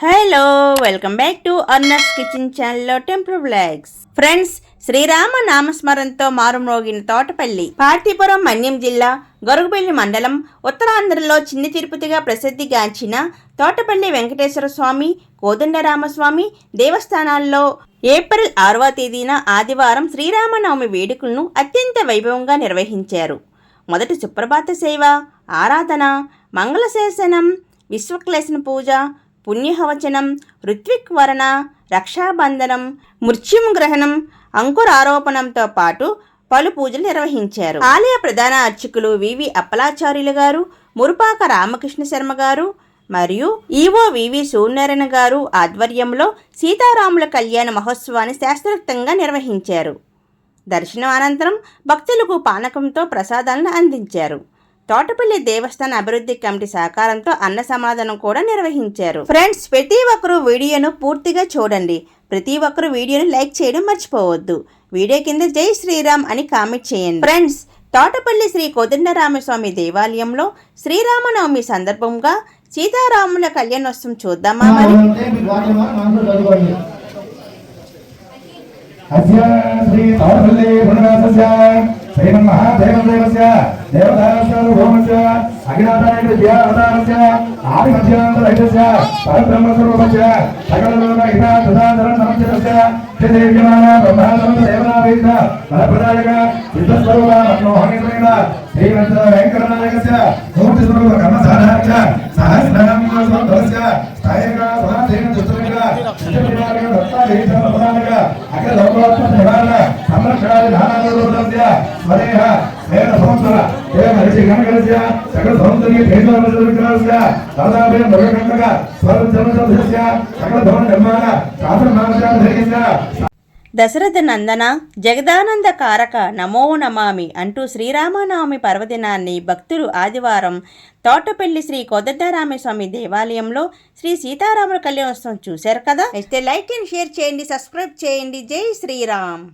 Hello welcome back to Arnas kitchen ఛానల్లో temple blogs friends Srirama నామస్మరణతో మారుమ్రోగిన తోటపల్లి పార్తీపురం మన్యం జిల్లా గొరుగుపల్లి మండలం ఉత్తరాంధ్రలో చిన్న తిరుపతిగా ప్రసిద్ధిగాంచిన తోటపల్లి వెంకటేశ్వర స్వామి కోదండరామస్వామి దేవస్థానాల్లో ఏప్రిల్ ఆరవ తేదీన ఆదివారం శ్రీరామనవమి వేడుకలను అత్యంత వైభవంగా నిర్వహించారు. మొదటి సుప్రభాత సేవ ఆరాధన మంగళశాసనం విశ్వక్లేశన పూజ పుణ్యహవచనం ఋత్విక్ వరణ రక్షాబంధనం మృత్యుం గ్రహణం అంకురారోపణంతో పాటు పలు పూజలు నిర్వహించారు. ఆలయ ప్రధాన అర్చకులు వివి అప్పలాచార్యులు గారు మురుపాక రామకృష్ణ శర్మ గారు మరియు ఈవో వివి సూర్యనారాయణ గారు ఆధ్వర్యంలో సీతారాముల కళ్యాణ మహోత్సవాన్ని శాస్త్రోక్తంగా నిర్వహించారు. దర్శనం అనంతరం భక్తులకు పానకంతో ప్రసాదాలను అందించారు. తోటపల్లి దేవస్థాన అభివృద్ధి కమిటీ సహకారంతో అన్న సమాధానం కూడా నిర్వహించారు. ఫ్రెండ్స్ ప్రతి ఒక్కరూ వీడియోను పూర్తిగా చూడండి. ప్రతి ఒక్కరూ వీడియోను లైక్ చేయడం మర్చిపోవద్దు. వీడియో కింద జై శ్రీరామ్ అని కామెంట్ చేయండి. ఫ్రెండ్స్ తోటపల్లి శ్రీ కోదండరామస్వామి దేవాలయంలో శ్రీరామనవమి సందర్భంగా సీతారాముల కళ్యాణోత్సవం చూద్దామా మరి? శ్రీ తౌర్పల్లి పునరాసస్య శ్రీమన్మహాదేవదేవస్య దేవతారస్వరూపమస్య అఖిలాదాయ విద్యావతారస్య ఆదిమధ్యాంతరైతస్య పరబ్రహ్మస్వరూపస్య సకలలోక హితా సుధాధర శ్రీదేవ్యమాన బ్రహ్మాండ దేవనావేద ఫలప్రదాయక సిద్ధస్వరూప మనోహరేంద్రేణ శ్రీమంత వెంకటనాయకస్య మూర్తి స్వరూప సహస్రనామ స్వరూపస్య స్థాయక సమాధేన దుస్తరిక దత్తాదేశ ప్రధానక అఖిల సంరక్షణాది స్వదేహ వేద సంవత్సర దేవ ఋషి గణకరస్య సకల సౌందర్య భేదవస్య దాదాపు మృగకండక స్వరం జన్మసస్య సకల భవన నిర్మాణ శాస్త్ర మానసాధర్యస్య దశరథ నందన జగదానంద కారక నమో నమామి అంటూ శ్రీరామనవమి పర్వదినాన్ని భక్తులు ఆదివారం తోటపల్లి శ్రీ కోదండరామస్వామి దేవాలయంలో శ్రీ సీతారాముల కళ్యాణోత్సవం చూశారు కదా? అయితే లైక్ అండ్ షేర్ చేయండి సబ్స్క్రైబ్ చేయండి. జై శ్రీరామ్.